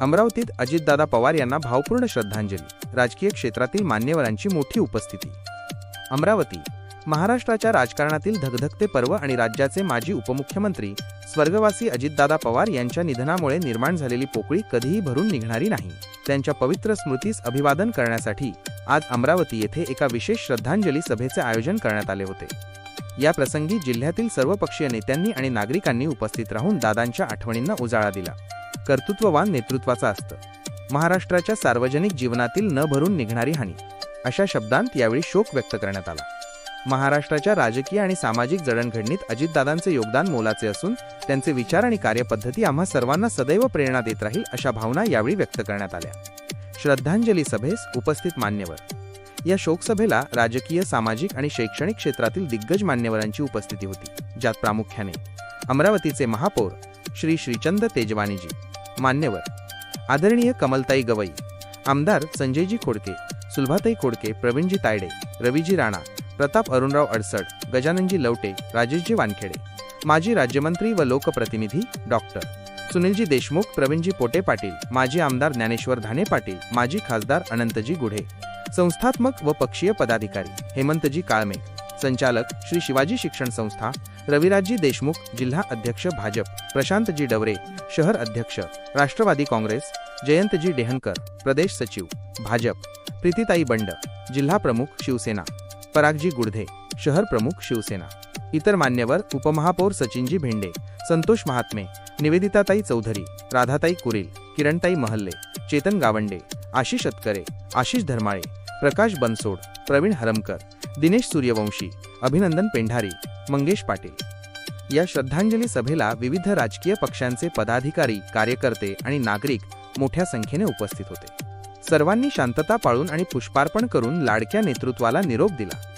अमरावतीत अजितदादा पवार यांना भावपूर्ण श्रद्धांजली. राजकीय क्षेत्रातील मान्यवरांची मोठी उपस्थिती. अमरावती महाराष्ट्राच्या राजकारणातील धगधगते पर्व आणि राज्याचे माजी उपमुख्यमंत्री स्वर्गवासी अजितदादा पवार यांच्या निधनामुळे निर्माण झालेली पोकळी कधीही भरून निघणारी नाही. त्यांच्या पवित्र स्मृतीस अभिवादन करण्यासाठी आज अमरावती येथे एका विशेष श्रद्धांजली सभेचे आयोजन करण्यात आले होते. या प्रसंगी जिल्ह्यातील सर्वपक्षीय नेत्यांनी आणि नागरिकांनी उपस्थित राहून दादांच्या आठवणींना उजाळा दिला. कर्तृत्ववान नेतृत्वाचा असतं. महाराष्ट्राच्या सार्वजनिक जीवनातील न भरून निघणारी हानी अशा शब्दांत यावेळी शोक व्यक्त करण्यात आला. महाराष्ट्राच्या राजकीय आणि सामाजिक जडणघडणीत अजितदादांचे योगदान मोलाचे असून त्यांचे विचार आणि कार्यपद्धती आम्हा सर्वांना सदैव प्रेरणा देत राहील अशा भावना यावेळी व्यक्त करण्यात आल्या. श्रद्धांजली सभेस उपस्थित मान्यवर. या शोकसभेला राजकीय सामाजिक आणि शैक्षणिक क्षेत्रातील दिग्गज मान्यवरांची उपस्थिती होती ज्यात प्रामुख्याने अमरावतीचे महापौर श्री श्रीचंद तेजवानीजी मान्यवर. आदरणीय कमलताई गवई आमदार संजयजी खोडके सुलभाताई खोडके प्रवीणजी तायडे रवीजी राणा प्रताप अरुणराव अडसड गजाननजी लवटे राजेशजी वानखेडे माजी राज्यमंत्री व लोकप्रतिनिधी डॉक्टर सुनीलजी देशमुख प्रवीणजी पोटे पाटील माजी आमदार ज्ञानेश्वर धाने पाटील माजी खासदार अनंतजी गुढे संस्थात्मक व पक्षीय पदाधिकारी हेमंतजी काळमे संचालक श्री शिवाजी शिक्षण संस्था रविराजजी देशमुख जिल्हा अध्यक्ष भाजप प्रशांतजी डवरे शहर अध्यक्ष राष्ट्रवादी काँग्रेस जयंतजी डेहनकर प्रदेश सचिव भाजप प्रीतीताई बंड जिल्हा प्रमुख शिवसेना परागजी गुडधे शहर प्रमुख शिवसेना इतर मान्यवर उपमहापौर सचिनजी भेंडे संतोष महात्मे निवेदिताताई चौधरी राधाताई कुरील किरणताई महल्ले चेतन गावंडे आशिष अतकरे आशिष धर्माळे प्रकाश बनसोड प्रवीण हरमकर दिनेश सूर्यवंशी अभिनंदन पेंढारी मंगेश पाटील. या श्रद्धांजली सभेला विविध राजकीय पक्षांचे पदाधिकारी कार्यकर्ते आणि नागरिक मोठ्या संख्येने उपस्थित होते. सर्वांनी शांतता पाळून आणि पुष्पार्पण करून लाडक्या नेतृत्वाला निरोप दिला.